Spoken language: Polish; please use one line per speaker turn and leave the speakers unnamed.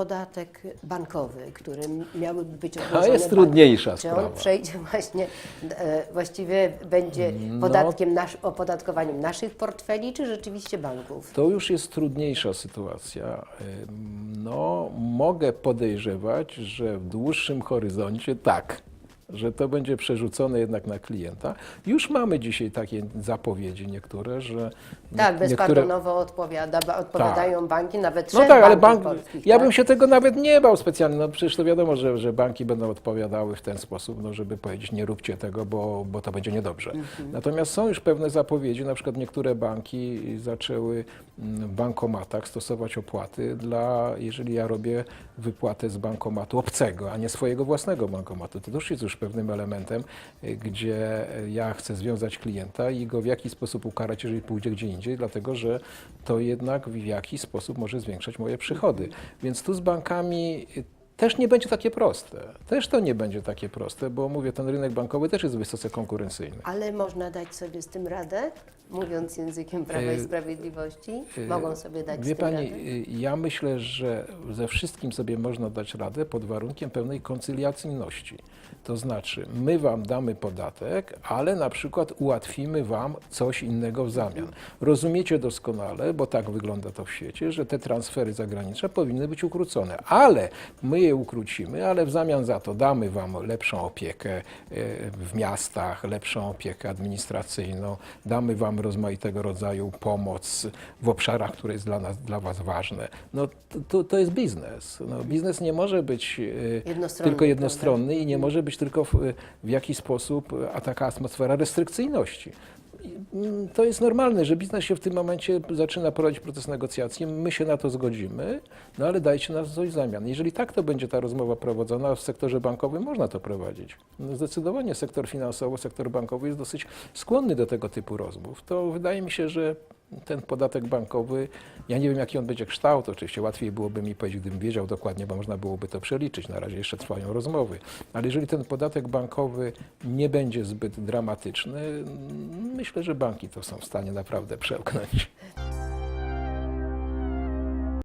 podatek bankowy, który miałyby być
To
obłożone
jest
bankiem.
trudniejsza
Czy on
sprawa.
przejdzie właśnie, e, właściwie będzie
No.
podatkiem nasz, opodatkowaniem naszych portfeli, czy rzeczywiście banków?
To już jest trudniejsza sytuacja. No, mogę podejrzewać, że w dłuższym horyzoncie tak, że to będzie przerzucone jednak na klienta. Już mamy dzisiaj takie zapowiedzi niektóre, że
Tak,
nie-
bezpardonowo odpowiada, ba- odpowiadają banki, nawet
No tak, ale bank,
polskich.
ja
tak?
bym się tego nawet nie bał specjalnie. No przecież to wiadomo, że, że banki będą odpowiadały w ten sposób, no żeby powiedzieć nie róbcie tego, bo, bo to będzie niedobrze.
Mhm.
Natomiast są już pewne zapowiedzi, na przykład niektóre banki zaczęły mm, w bankomatach stosować opłaty dla, jeżeli ja robię wypłatę z bankomatu obcego, a nie swojego własnego bankomatu. To też jest już pewnym elementem, y, gdzie ja chcę związać klienta i go w jakiś sposób ukarać, jeżeli pójdzie gdzie indziej, dlatego że to jednak w jakiś sposób może zwiększać moje przychody. Więc tu z bankami y, też nie będzie takie proste. Też to nie będzie takie proste, bo mówię, ten rynek bankowy też jest wysoce konkurencyjny.
Ale można dać sobie z tym radę, mówiąc językiem Prawa i
Y,
Sprawiedliwości?
Y,
Mogą sobie dać
Wie
z tym
pani,
radę?
y, ja myślę, że ze wszystkim sobie można dać radę pod warunkiem pewnej koncyliacyjności. To znaczy, my wam damy podatek, ale na przykład ułatwimy wam coś innego w zamian. Rozumiecie doskonale, bo tak wygląda to w świecie, że te transfery zagraniczne powinny być ukrócone, ale my je ukrócimy, ale w zamian za to damy wam lepszą opiekę e, w miastach, lepszą opiekę administracyjną, damy wam rozmaitego rodzaju pomoc w obszarach, które jest dla nas, dla was ważne. No to, to, jest biznes. No, biznes nie może być e,
Jednostronny,
tylko jednostronny i nie może być tylko w, w jakiś sposób a taka atmosfera restrykcyjności. To jest normalne, że biznes się w tym momencie zaczyna prowadzić proces negocjacji. My się na to zgodzimy, no ale dajcie nam coś w zamian. Jeżeli tak to będzie ta rozmowa prowadzona, w sektorze bankowym można to prowadzić. No zdecydowanie sektor finansowy, sektor bankowy jest dosyć skłonny do tego typu rozmów. To wydaje mi się, że ten podatek bankowy, ja nie wiem jaki on będzie kształt, oczywiście łatwiej byłoby mi powiedzieć, gdybym wiedział dokładnie, bo można byłoby to przeliczyć, na razie jeszcze trwają rozmowy, ale jeżeli ten podatek bankowy nie będzie zbyt dramatyczny, myślę, że banki to są w stanie naprawdę przełknąć.